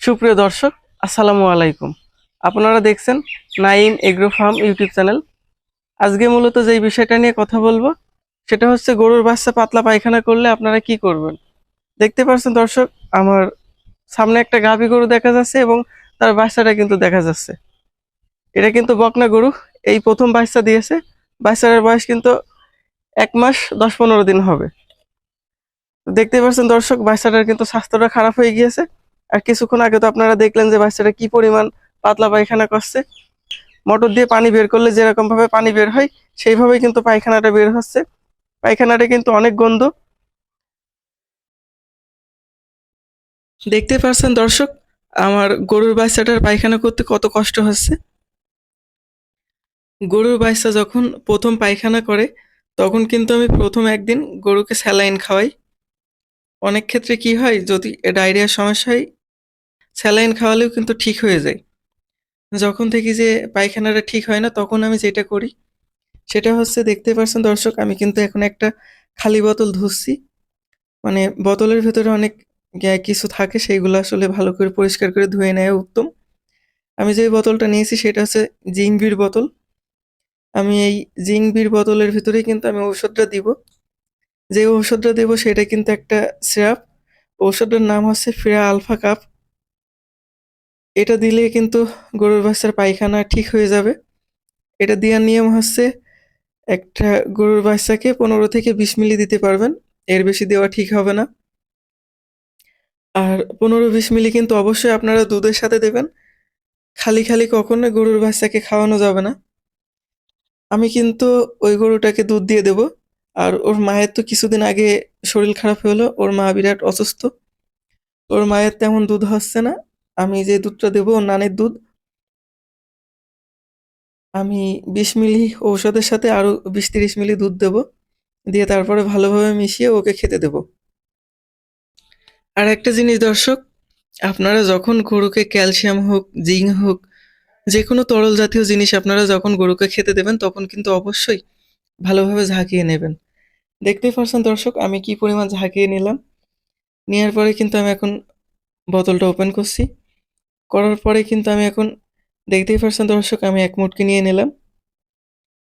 সুপ্রিয় দর্শক, আসসালামু আলাইকুম। আপনারা দেখছেন Naim agro farm YouTube channel. আজকে মূলত যেই বিষয়টা নিয়ে কথা বলব, সেটা হচ্ছে গরুর বাচ্চা পাতলা পায়খানা করলে আপনারা কি করবেন? দেখতে পাচ্ছেন দর্শক, আমার সামনে একটা গাভী গরু দেখা যাচ্ছে এবং তার বাচ্চাটা কিন্তু দেখা যাচ্ছে। এটা কিন্তু বকনা গরু, এই প্রথম বাচ্চা দিয়েছে। বাচ্চাটার বয়স কিন্তু এক মাস দশ পনেরো দিন হবে। দেখতে পাচ্ছেন দর্শক, বাচ্চাটার কিন্তু স্বাস্থ্যটা খারাপ হয়ে গিয়েছে। আর কিছুক্ষণ আগে তো আপনারা দেখলেন যে বাচ্চাটা কি পরিমাণ পাতলা পায়খানা করছে। মোটর দিয়ে পানি বের করলে যেরকম ভাবে পানি বের হয়, সেইভাবেই কিন্তু পায়খানাটা বের হচ্ছে। পায়খানাটা কিন্তু অনেক গন্ধ। দেখতে পাচ্ছেন দর্শক, আমার গরুর বাচ্চাটার পায়খানা করতে কত কষ্ট হচ্ছে। গরুর বাচ্চা যখন প্রথম পায়খানা করে, তখন কিন্তু আমি প্রথম একদিন গরুকে স্যালাইন খাওয়াই। অনেক ক্ষেত্রে কি হয়, যদি ডায়রিয়ার সমস্যা হয় স্যালাইন খাওয়ালেও কিন্তু ঠিক হয়ে যায়। যখন থেকে যে পায়খানাটা ঠিক হয় না, তখন আমি যেটা করি, সেটা হচ্ছে দেখতে পাচ্ছেন দর্শক, আমি কিন্তু এখন একটা খালি বোতল ধুচ্ছি। মানে বোতলের ভেতরে অনেক কিছু থাকে সেইগুলো আসলে ভালো করে পরিষ্কার করে ধুয়ে নেওয়া উত্তম। আমি যে বোতলটা নিয়েছি, সেটা হচ্ছে জিংবির বোতল। আমি এই জিংবির বোতলের ভিতরেই কিন্তু আমি ঔষধটা দিব। যে ঔষধটা দেবো, সেটা কিন্তু একটা সিরাপ ঔষধটার নাম হচ্ছে ফিরা আলফা কাপ। এটা দিলে কিন্তু গরুর বাচ্চার পায়খানা ঠিক হয়ে যাবে। এটা দেওয়ার নিয়ম হচ্ছে একটা গরুর বাচ্চাকে পনেরো থেকে বিশ মিলি দিতে পারবেন, এর বেশি দেওয়া ঠিক হবে না। আর পনেরো বিশ মিলি কিন্তু অবশ্যই আপনারা দুধের সাথে দেবেন। খালি খালি কখনো গরুর বাচ্চাকে খাওয়ানো যাবে না। আমি কিন্তু ওই গরুটাকে দুধ দিয়ে দেব। আর ওর মায়ের তো কিছুদিন আগে শরীর খারাপ হলো, ওর মা বিরাট অসুস্থ। ওর মায়ের তেমন দুধ হচ্ছে না। আমি যে দুধটা দেবো, নানের দুধ, আমি বিশ মিলি ঔষধের সাথে আরও বিশ তিরিশ মিলি দুধ দেব, দিয়ে তারপরে ভালোভাবে মিশিয়ে ওকে খেতে দেব। আর একটা জিনিস দর্শক, আপনারা যখন গরুকে ক্যালসিয়াম হোক, জিঙ্ক হোক যে কোনো তরল জাতীয় জিনিস আপনারা যখন গরুকে খেতে দেবেন, তখন কিন্তু অবশ্যই ভালোভাবে ঝাঁকিয়ে নেবেন। দেখতেই পারছেন দর্শক, আমি কি পরিমাণ ঝাঁকিয়ে নিলাম। নেওয়ার পরে কিন্তু আমি এখন বোতলটা ওপেন করছি। করার পরে কিন্তু আমি এখন দেখতেই পারছেন দর্শক, আমি এক মুটকি নিয়ে নিলাম।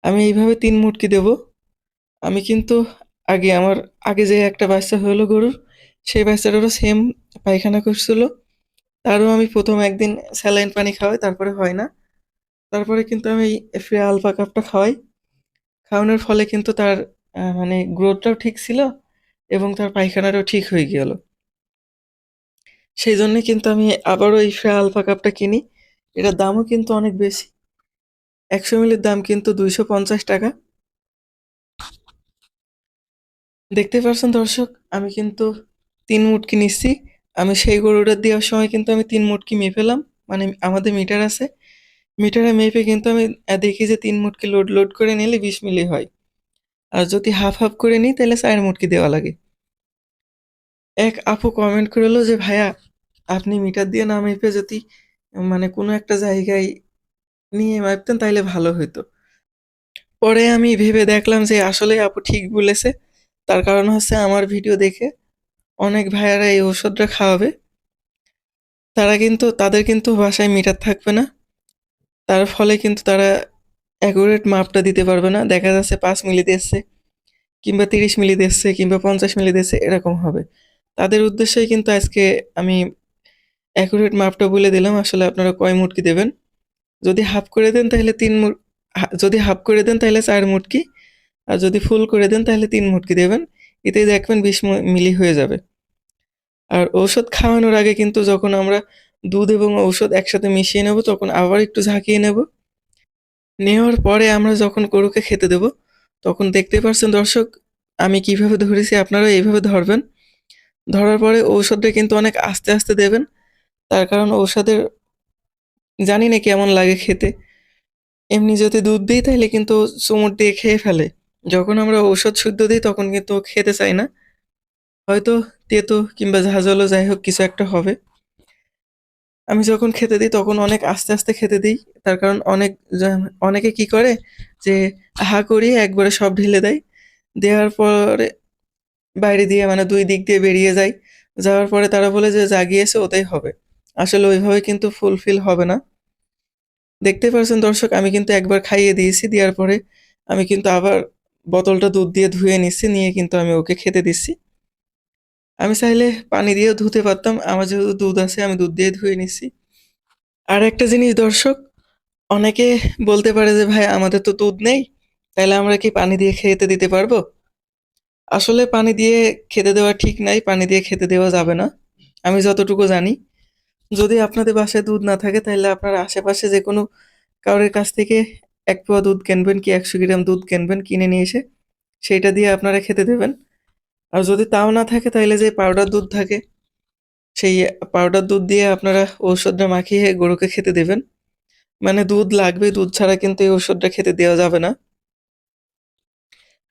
আমি এইভাবে তিন মুটকি দেব। আমি কিন্তু আগে আমার, আগে যে একটা বাচ্চা হলো গরুর, সেই বাচ্চাটারও সেম পায়খানা করছিল। তারও আমি প্রথম একদিন স্যালাইন পানি খাওয়াই, তারপরে হয় না। তারপরে কিন্তু আমি ফ্রি আলফা কাপটা খাওয়াই। খাওয়ানোর ফলে কিন্তু তার মানে গ্রোথটাও ঠিক ছিল এবং তার পায়খানাটাও ঠিক হয়ে গেল। সেই জন্য কিন্তু আমি আবারও এই ফ্রি আলফা কাপটা কিনি। এটার দামও কিন্তু অনেক বেশি। একশো মিলের দাম কিন্তু দুইশো পঞ্চাশ টাকা। দেখতে পাচ্ছেন দর্শক, আমি কিন্তু তিন মুটকি নিচ্ছি। আমি সেই গরুটা দেওয়ার সময় কিন্তু আমি তিন মুটকি মেপেলাম মানে আমাদের মিটার আছে। মিটারে মেপে কিন্তু আমি দেখি যে তিন মুটকি লোড লোড করে নিলে বিশ মিলি হয়। আর যদি হাফ হাফ করে নিই, তাহলে চার মুটকি দেওয়া লাগে। এক আপু কমেন্ট করল যে, ভাইয়া আপনি মিটার দিয়ে না মেপে যদি মানে কোনো একটা জায়গায় নিয়ে মাপতেন তাইলে ভালো হতো পরে আমি ভেবে দেখলাম যে আসলে আপু ঠিক বলেছে। তার কারণ হচ্ছে আমার ভিডিও দেখে অনেক ভাইয়ারা এই ওষুধটা খাওয়াবে। তারা কিন্তু, তাদের কিন্তু বাসায় মিটার থাকবে না। তার ফলে কিন্তু তারা অ্যাকুরেট মাপটা দিতে পারবে না। দেখা যাচ্ছে পাঁচ মিলি দিচ্ছে কিংবা তিরিশ মিলি দিচ্ছে কিংবা পঞ্চাশ মিলি দিচ্ছে এরকম হবে। তাদের উদ্দেশ্যেই কিন্তু আজকে আমি অ্যাকুরেট মাপটা বলে দিলাম, আসলে আপনারা কয় মুটকি দেবেন? যদি হাফ করে দেন তাহলে তিন মুট যদি হাফ করে দেন তাহলে চার মুটকি, আর যদি ফুল করে দেন তাহলে তিন মুটকি দেবেন। এতেই দেখবেন বিশ মিলি হয়ে যাবে। আর ঔষধ খাওয়ানোর আগে কিন্তু যখন আমরা দুধ এবং ঔষধ একসাথে মিশিয়ে নেব, তখন আবার একটু ঝাঁকিয়ে নেব। নেওয়ার পরে আমরা যখন গরুকে খেতে দেব, তখন দেখতে পাচ্ছেন দর্শক, আমি কীভাবে ধরেছি, আপনারা এইভাবে ধরবেন। ধরার পরে ঔষধটা কিন্তু অনেক আস্তে আস্তে দেবেন। তার কারণ ঔষধের জানি না কেমন লাগে খেতে। এমনি যদি দুধ দিই তাহলে কিন্তু চুমুট দিয়ে খেয়ে ফেলে। যখন আমরা ঔষধ শুদ্ধ দিই তখন কিন্তু খেতে চায় না। হয়তো তেতো কিংবা ঝাঁঝালো যাই হোক কিছু একটা হবে। আমি যখন খেতে দিই তখন অনেক আস্তে আস্তে খেতে দিই। তার কারণ অনেক অনেকে কি করে যে হা করিয়ে একবারে সব ঢেলে দেয়। দেওয়ার পরে বাইরে দিয়ে মানে দুই দিক দিয়ে বেরিয়ে যায়। যাওয়ার পরে তারা বলে যে যা গিয়েছে ওটাই হবে। আসলে ওইভাবে কিন্তু ফুলফিল হবে না। দেখতে পাচ্ছেন দর্শক, আমি কিন্তু একবার খাইয়ে দিয়েছি, দেওয়ার পরে আমি কিন্তু আবার বোতলটা দুধ দিয়ে ধুয়ে নিচ্ছি, নিয়ে কিন্তু আমি ওকে খেতে দিচ্ছি। আমি চাইলে পানি দিয়েও ধুতে পারতাম, আমার যেহেতু দুধ আছে, আমি দুধ দিয়ে ধুয়ে নিচ্ছি। আর একটা জিনিস দর্শক, অনেকে বলতে পারে যে, ভাই, আমাদের তো দুধ নেই তাহলে আমরা কি পানি দিয়ে খেতে দিতে পারব? আসলে পানি দিয়ে খেতে দেওয়া ঠিক নাই, পানি দিয়ে খেতে দেওয়া যাবে না। আমি যতটুকু জানি যদি আপনাদের বাসায় দুধ না থাকে, তাহলে আপনারা আশেপাশে যে কোনো কারোর কাছ থেকে এক পোয়া দুধ কিনবেন কি একশো গ্রাম দুধ কিনবেন, কিনে নিয়ে এসে সেইটা দিয়ে আপনারা খেতে দেবেন। আর যদি তাও না থাকে, তাহলে যে পাউডার দুধ থাকে, সেই পাউডার দুধ দিয়ে আপনারা ঔষধটা মাখিয়ে গরুকে খেতে দেবেন। মানে দুধ লাগবে, দুধ ছাড়া কিন্তু এই ওষুধটা খেতে দেওয়া যাবে না।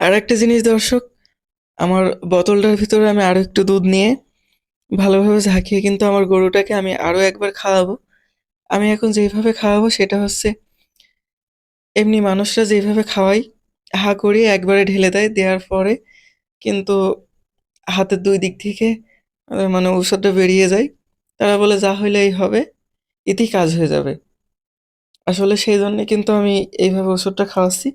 আর একটা জিনিস দর্শক, আমার বোতলটার ভিতরে আমি আরও একটু দুধ নিয়ে ভালোভাবে ঝাঁকিয়ে কিন্তু আমার গরুটাকে আমি আরও একবার খাওয়াবো। আমি এখন যেইভাবে খাওয়াবো সেটা হচ্ছে, এমনি মানুষরা যেইভাবে খাওয়াই হা করিয়ে একবারে ঢেলে দেয় দেওয়ার পরে কিন্তু হাতের দুই দিক থেকে মানে ঔষধটা বেরিয়ে যায়। তারা বলে, যা হইলেই হবে, এতেই কাজ হয়ে যাবে। আসলে সেই জন্যে কিন্তু আমি এইভাবে ওষুধটা খাওয়াচ্ছি।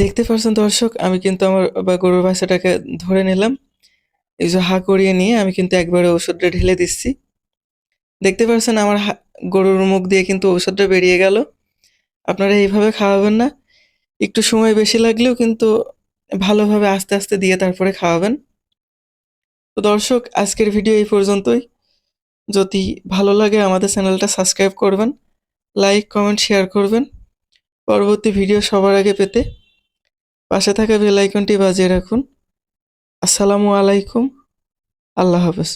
দেখতে পাচ্ছেন দর্শক, আমি কিন্তু আমার বা গরুর বাচ্চাটাকে ধরে নিলাম। এই যে হা করিয়ে নিয়ে আমি কিন্তু একবারে ওষুধটা ঢেলে দিচ্ছি। দেখতে পাচ্ছেন আমার গরুর মুখ দিয়ে কিন্তু ঔষধটা বেরিয়ে গেল। আপনারা এইভাবে খাওয়াবেন না। একটু সময় বেশি লাগলেও কিন্তু ভালোভাবে আস্তে আস্তে দিয়ে তারপরে খাওয়াবেন। তো দর্শক, আজকের ভিডিও এই পর্যন্তই। যদি ভালো লাগে আমাদের চ্যানেলটা সাবস্ক্রাইব করবেন, লাইক, কমেন্ট, শেয়ার করবেন। পরবর্তী ভিডিও সবার আগে পেতে পাশে থাকা বেল আইকনটি বাজিয়ে রাখুন। আসসালামু আলাইকুম। আল্লাহ হাফেজ।